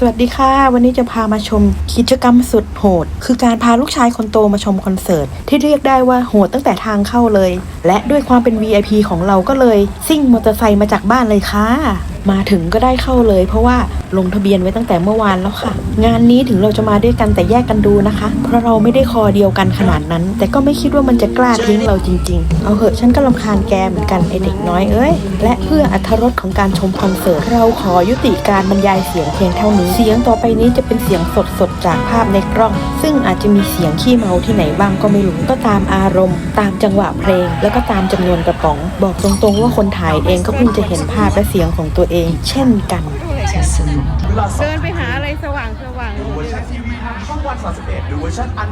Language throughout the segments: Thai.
สวัสดีค่ะ วันนี้จะพามาชมกิจกรรมสุดโหด คือการพาลูกชายคนโตมาชมคอนเสิร์ต ที่เรียกได้ว่าโหดตั้งแต่ทางเข้าเลย และด้วยความเป็น VIP ของเราก็เลย ซิ่งมอเตอร์ไซค์มาจากบ้านเลยค่ะ มาถึงก็ได้เข้าเลยเพราะว่าลงทะเบียนไว้ตั้งแต่เมื่อวานแล้วค่ะ งานนี้ถึงเราจะมาด้วยกันแต่แยกกันดูนะคะ เพราะเราไม่ได้คอเดียวกันขนาดนั้น แต่ก็ไม่คิดว่ามันจะกล้าทิ้งเราจริง ๆ เอาเหอะฉันก็ลำคาญแกเหมือนกันไอเด็กน้อยเอ้ย และเพื่ออรรถรสของการชมคอนเสิร์ตเราขอยุติการบรรยายเสียงเพียงเท่านี้เสียงต่อไปนี้จะเป็นเสียงสดๆจากภาพในกล้อง ซึ่งอาจจะมีเสียงขี้เมาที่ไหนบ้างก็ไม่รู้ก็ตามอารมณ์ ตามจังหวะเพลง แล้วก็ตามจำนวนกระป๋อง บอกตรงๆว่าคนถ่ายเองก็เพิ่งจะเห็นภาพและเสียงของตัวเอง เช่นกันเวลาเดินไปหาอะไรสว่างสว่างดูเวอร์ชันทีวีทางช่องวัน31ดูเวอร์ชันอัน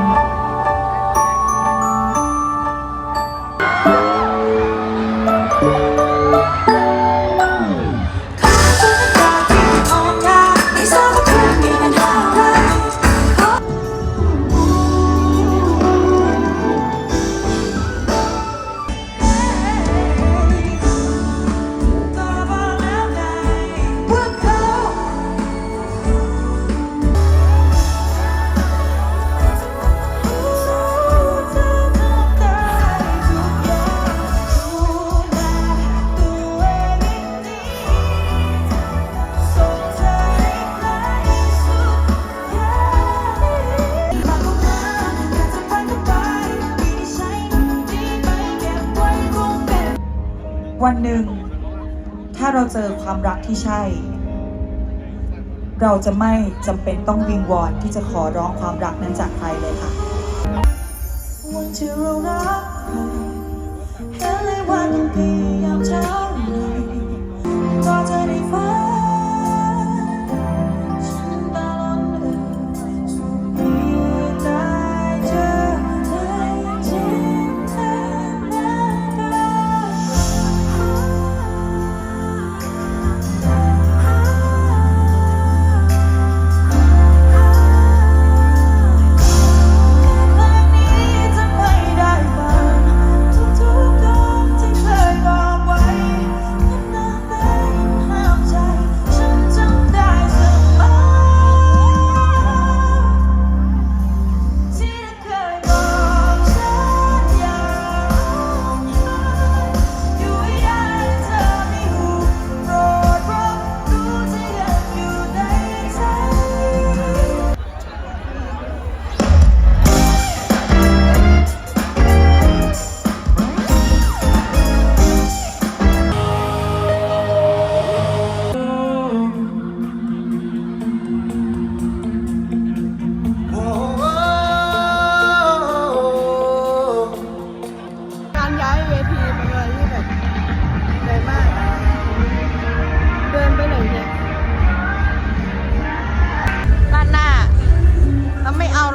หนึ่ง ถ้าเราเจอความรักที่ใช่ เราจะไม่จำเป็นต้องวิงวอนที่จะขอร้องความรักนั้นจากใครเลยค่ะ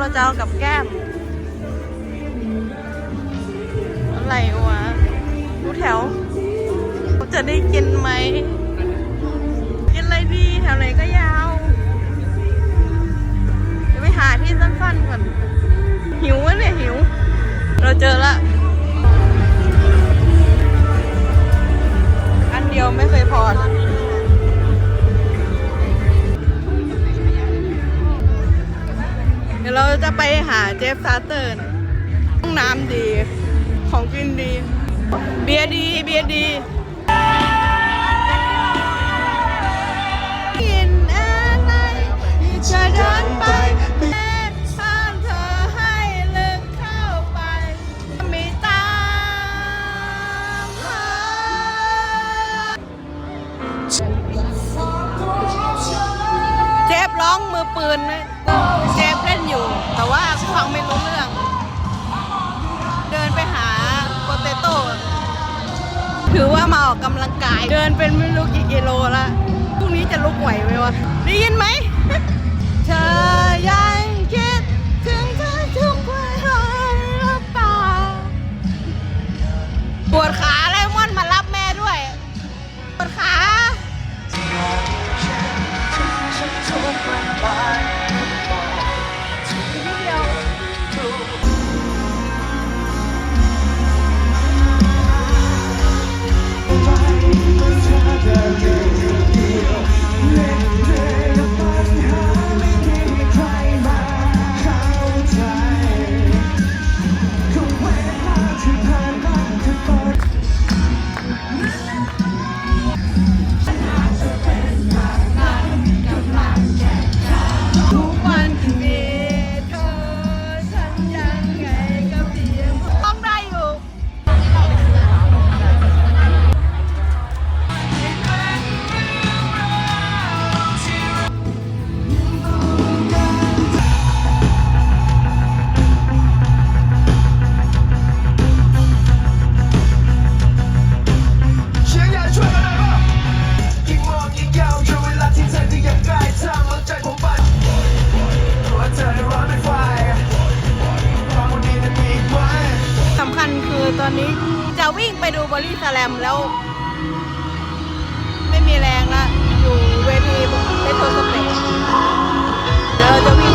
เราเจะเอากับแก้ม อะไรวะรูแถวจะได้กินไหม กินอะไรดีแถวไหนก็ยาวจะไปหาที่สั้นๆก่อน หิววะเนี่ยหิว เราเจอละ เจฟซาเตอร์นห้องน้ำดี ของกินดี เบียร์ดี เบียร์ดี กินอะไรจะดัน ถือว่ามาออกกำลังกาย เดินเป็นไม่รู้กี่กิโลละพรุ่งนี้จะลุกไหวไหมวะ ได้ยินไหม เธอยังคิดถึงเธอทุกวันหรือเปล่าปวดขา ตอนนี้จะวิ่งไปดูบอลลี่สแลมแล้ว ไม่มีแรงละอยู่เวทีเป็นตัวสเปรเราจะวิ่ง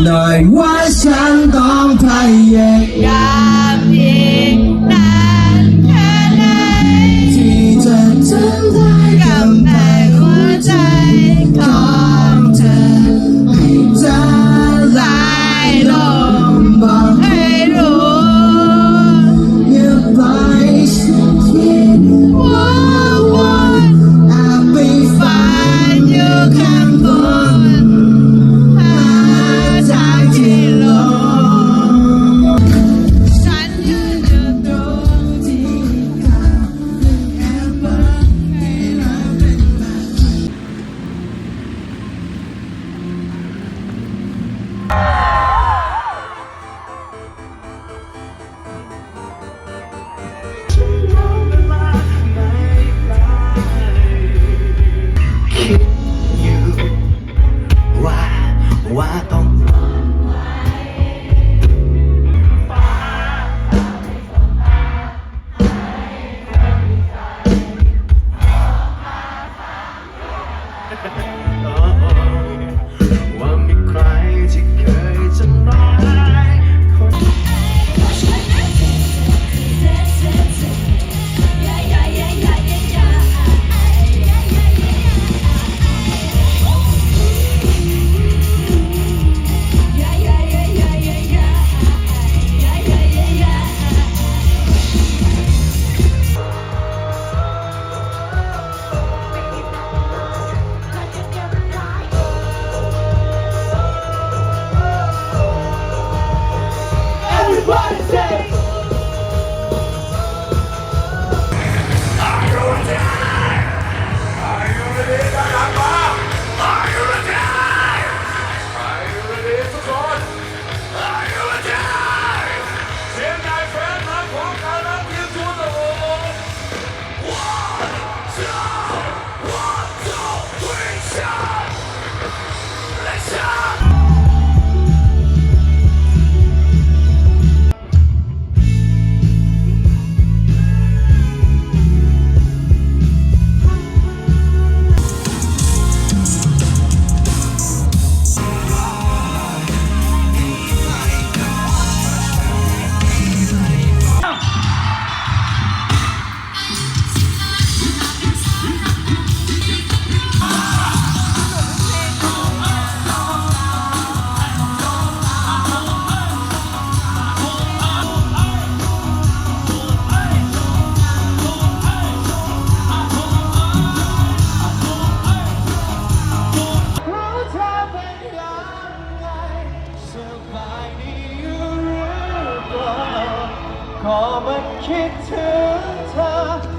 nine. ขอมันคิดถึงเธอ